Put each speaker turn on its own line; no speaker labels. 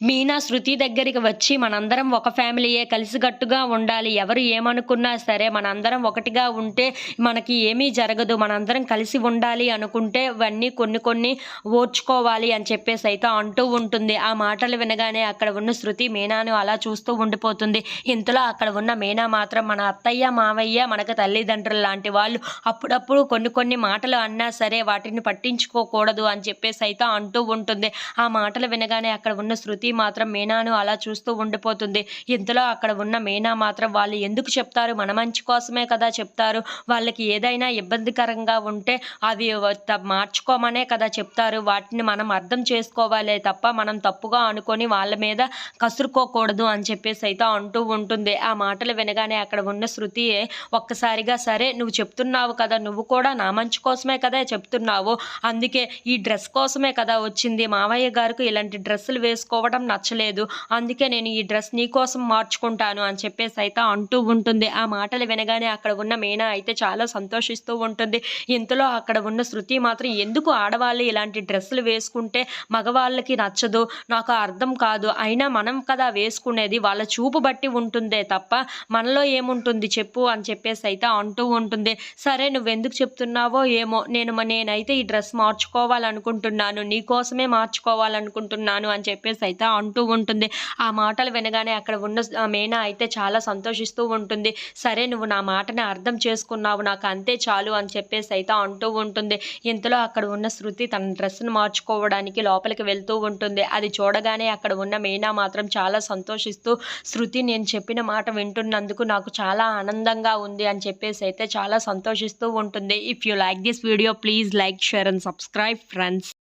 మీనా శృతి దగ్గరికి వచ్చి మనందరం ఒక ఫ్యామిలీయే కలిసికట్టుగా ఉండాలి. ఎవరు ఏమనుకున్నా సరే మనందరం ఒకటిగా ఉంటే మనకి ఏమీ జరగదు. మనందరం కలిసి ఉండాలి అనుకుంటే ఇవన్నీ కొన్ని కొన్ని ఓర్చుకోవాలి అని చెప్పేసి అయితే అంటూ ఉంటుంది. ఆ మాటలు వినగానే అక్కడ ఉన్న శృతి మీనాను అలా చూస్తూ ఉండిపోతుంది. ఇంతలో అక్కడ ఉన్న మీనా మాత్రం మన అత్తయ్య మావయ్య మనకు తల్లిదండ్రులు లాంటి వాళ్ళు అప్పుడప్పుడు కొన్ని కొన్ని మాటలు అన్నా సరే వాటిని పట్టించుకోకూడదు అని చెప్పేసి అయితే అంటూ ఉంటుంది. ఆ మాటలు వినగానే అక్కడ ఉన్న శృతి మాత్రం మీనాను అలా చూస్తూ ఉండిపోతుంది. ఇంతలో అక్కడ ఉన్న మీనా మాత్రం వాళ్ళు ఎందుకు చెప్తారు? మన మంచి కోసమే కదా చెప్తారు. వాళ్ళకి ఏదైనా ఇబ్బందికరంగా ఉంటే అవి త- మార్చుకోమనే కదా చెప్తారు. వాటిని మనం అర్థం చేసుకోవాలే తప్ప మనం తప్పుగా అనుకొని వాళ్ళ మీద కసురుకోకూడదు అని చెప్పేసి అయితే అంటూ ఉంటుంది. ఆ మాటలు వినగానే అక్కడ ఉన్న శృతి ఒక్కసారిగా సరే నువ్వు చెప్తున్నావు కదా నువ్వు కూడా నా మంచి కోసమే కదా చెప్తున్నావు. అందుకే ఈ డ్రెస్ కోసమే కదా వచ్చింది. మావయ్య గారికి ఇలాంటి డ్రెస్సులు వేసుకోవడం నచ్చలేదు. అందుకే నేను ఈ డ్రెస్ నీకోసం మార్చుకుంటాను అని చెప్పేసి అయితే అంటూ ఉంటుంది. ఆ మాటలు వినగానే అక్కడ ఉన్న మీనా అయితే చాలా సంతోషిస్తూ ఉంటుంది. ఇంతలో అక్కడ ఉన్న శృతి మాత్రం ఎందుకు ఆడవాళ్ళు ఇలాంటి డ్రెస్సులు వేసుకుంటే మగవాళ్ళకి నచ్చదు? నాకు అర్థం కాదు. అయినా మనం కదా వేసుకునేది వాళ్ళ చూపు బట్టి ఉంటుందే తప్ప మనలో ఏముంటుంది చెప్పు అని చెప్పేసి అయితే అంటూ ఉంటుంది. సరే నువ్వెందుకు చెప్తున్నావో ఏమో. నేను నేనైతే ఈ డ్రెస్ మార్చుకోవాలనుకుంటున్నాను. నీ కోసమే మార్చుకోవాలనుకుంటున్నాను అని చెప్పేసి అయితే అంటూ ఉంటుంది. ఆ మాటలు వినగానే అక్కడ ఉన్న మేనా అయితే చాలా సంతోషిస్తూ ఉంటుంది. సరే నువ్వు నా మాటని అర్థం చేసుకున్నావు నాకు అంతే చాలు అని చెప్పేసి అయితే అంటూ ఉంటుంది. ఇంతలో అక్కడ ఉన్న శృతి తన డ్రెస్ను మార్చుకోవడానికి లోపలికి వెళ్తూ ఉంటుంది. అది చూడగానే అక్కడ ఉన్న మీనా మాత్రం చాలా సంతోషిస్తూ శృతి నేను చెప్పిన మాట వింటున్నందుకు నాకు చాలా ఆనందంగా ఉంది అని చెప్పేసి అయితే చాలా సంతోషిస్తూ ఉంటుంది. If you like this video please like share and subscribe friends